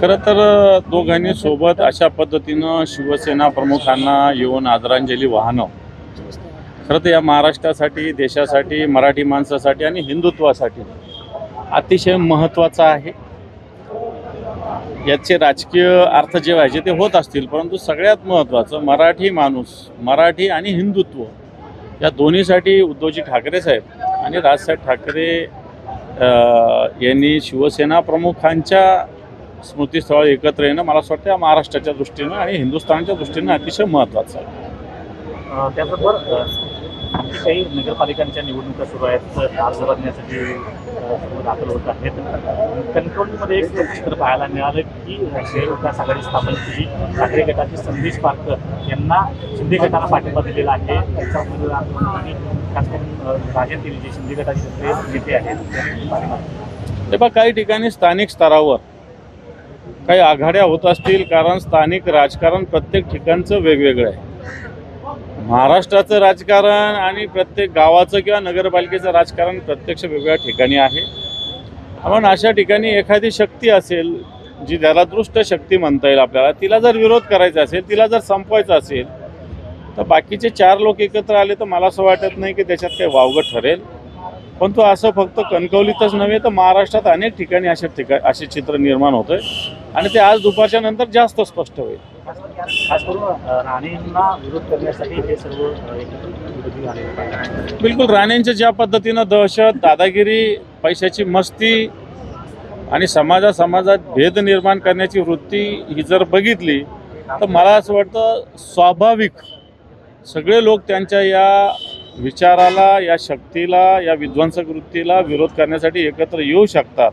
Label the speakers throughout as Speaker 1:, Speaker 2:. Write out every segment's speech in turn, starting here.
Speaker 1: खरं तर दोघांनी सोबत अशा पद्धतीनं शिवसेना प्रमुखांना येऊन आदरांजली वाहणं. खरं तर या महाराष्ट्रासाठी देशासाठी मराठी माणसासाठी आणि हिंदुत्वासाठी अतिशय महत्त्वाचं आहे. याचे राजकीय अर्थ जे व्हायचे ते होत असतील परंतु सगळ्यात महत्त्वाचं मराठी माणूस मराठी आणि हिंदुत्व या दोन्हीसाठी उद्धवजी ठाकरे साहेब आणि राजसाहेब ठाकरे यांनी शिवसेना प्रमुखांच्या स्मृतीस्थळ एकत्र येणं मला असं वाटतं महाराष्ट्राच्या दृष्टीनं आणि हिंदुस्थानच्या दृष्टीनं अतिशय महत्त्वाचं आहे
Speaker 2: त्याचबरोबर काही नगरपालिकांच्या निवडणुका सुरू आहेत अर्ज भरण्यासाठी दाखल होत आहेत कणकवलीमध्ये एक चित्र पाहायला मिळालं की शहर विकास आघाडी स्थापन केली ठाकरे गटाचे संदेश पारकर यांना शिंदे गटाला पाठिंबा दिलेला आहे त्यांचा उमेदवार खास राजन तेली जे शिंदे गटाचे नेते आहेत.
Speaker 1: ते काही ठिकाणी स्थानिक स्तरावर काही आघाड्या होत असतील कारण स्थानिक राजकारण प्रत्येक ठिकाणचं वेगवेगळं आहे. महाराष्ट्राचं राजकारण आणि प्रत्येक गावाचं किंवा नगरपालिकेचं राजकारण प्रत्यक्ष वेगवेगळ्या ठिकाणी आहे. म्हणून अशा ठिकाणी एखादी शक्ती असेल जी त्याला दृष्ट शक्ती म्हणता येईल आपल्याला तिला जर विरोध करायचा असेल तिला जर संपवायचा असेल तर बाकीचे चार लोक एकत्र आले तर मला असं वाटत नाही की त्याच्यात काही वावगं ठरेल. पण तो असं फक्त कणकवलीतच नव्हे तर महाराष्ट्रात अनेक ठिकाणी असे ठिकाण असे चित्र निर्माण होतंय. आणि ते आज दुपारच्या नंतर जास्त स्पष्ट होईल. बिलकुल राणेंच्या ज्या पद्धतीनं दहशत दादागिरी पैशाची मस्ती आणि समाजा समाजात भेद निर्माण करण्याची वृत्ती ही जर बघितली तर मला असं वाटतं स्वाभाविक सगळे लोक त्यांच्या या विचाराला या शक्तीला या विध्वंसक वृत्तीला विरोध करण्यासाठी एकत्र येऊ शकतात.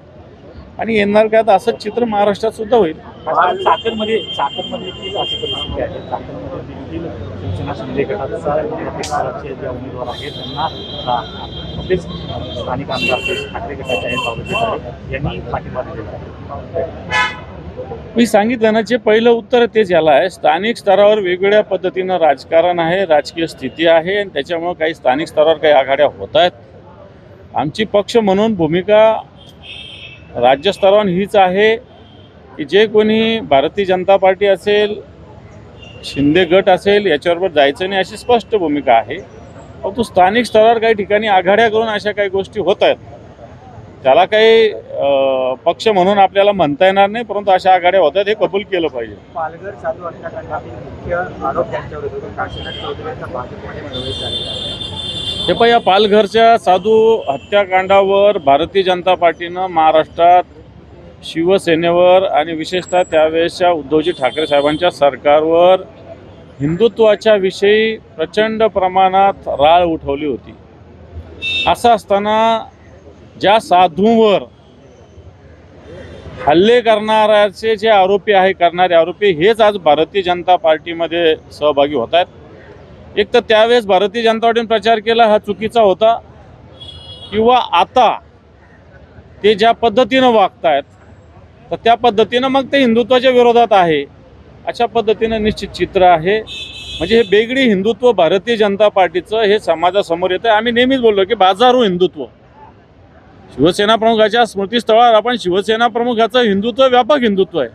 Speaker 1: आणि येणार काळात असंच चित्र महाराष्ट्रात सुद्धा होईल.
Speaker 2: आज चाकणमध्ये चाकणमध्ये अशी परिस्थिती आहे? चाकणमध्ये देखील शिवसेना शिंदे गटाचा पक्षाचे जे उमेदवार आहेत त्यांना अ, आपलेच स्थानिक आमदार ठाकरे गटाचे आहेत बाबाजी यांनी पाठिंबा दिलेला आहे.
Speaker 1: मी सांगितलं ना जे पहिलं उत्तर तेच याला आहे. स्थानिक स्तरावर वेगवेगळ्या पद्धतीनं राजकारण आहे राजकीय स्थिती आहे आणि त्याच्यामुळं काही स्थानिक स्तरावर काही आघाड्या होत आहेत. आमची पक्ष म्हणून भूमिका राज्यस्तरावर हीच आहे की जे कोणी भारतीय जनता पार्टी असेल शिंदे गट असेल याच्याबरोबर जायचं नाही अशी स्पष्ट भूमिका आहे. परंतु स्थानिक स्तरावर काही ठिकाणी आघाड्या करून अशा काही गोष्टी होत आहेत. त्याला काही पक्ष म्हणून आपल्याला म्हणता येणार नाही परंतु अशा आघाड्या होतात हे कबूल केलं पाहिजे.
Speaker 3: पालघर
Speaker 1: हे पण या पालघरच्या साधू हत्याकांडावर भारतीय जनता पार्टीनं महाराष्ट्रात शिवसेनेवर आणि विशेषतः त्यावेळेसच्या उद्धवजी ठाकरे साहेबांच्या सरकारवर हिंदुत्वाच्या विषयी प्रचंड प्रमाणात राळ उठवली होती. असं असताना ज्या साधूंवर हल्ले करणाऱ्याचे जे आरोपी आहे करणारे आरोपी हेच आज भारतीय जनता पार्टीमध्ये सहभागी होत आहेत एक तर त्यावेळेस भारतीय जनता पार्टीने प्रचार केला हा चुकीचा होता. किंवा आता ते ज्या पद्धतीनं वागतायत तर त्या पद्धतीनं मग ते हिंदुत्वाच्या विरोधात आहे. अशा पद्धतीनं निश्चित चित्र आहे. म्हणजे हे बेगडी हिंदुत्व भारतीय जनता पार्टीचं हे समाजासमोर येतं आम्ही नेहमीच बोललो की बाजारू हिंदुत्व. शिवसेना प्रमुखाच्या स्मृतीस्थळावर आपण शिवसेना प्रमुखाचं हिंदुत्व व्यापक हिंदुत्व आहे.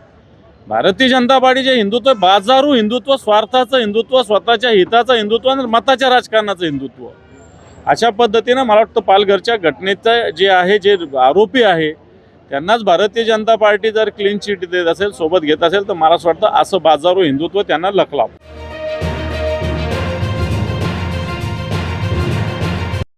Speaker 1: भारतीय जनता पार्टीचे हिंदुत्व बाजारू हिंदुत्व स्वार्थाचं हिंदुत्व स्वतःच्या हिताचं हिंदुत्व आणि मताच्या राजकारणाचं हिंदुत्व. अशा पद्धतीनं मला वाटतं पालघरच्या घटनेचं जे आहे जे आरोपी आहे त्यांनाच भारतीय जनता पार्टी जर क्लीन चिट देत असेल सोबत घेत असेल तर मला असं वाटतं असं बाजारू हिंदुत्व त्यांना लखलाव.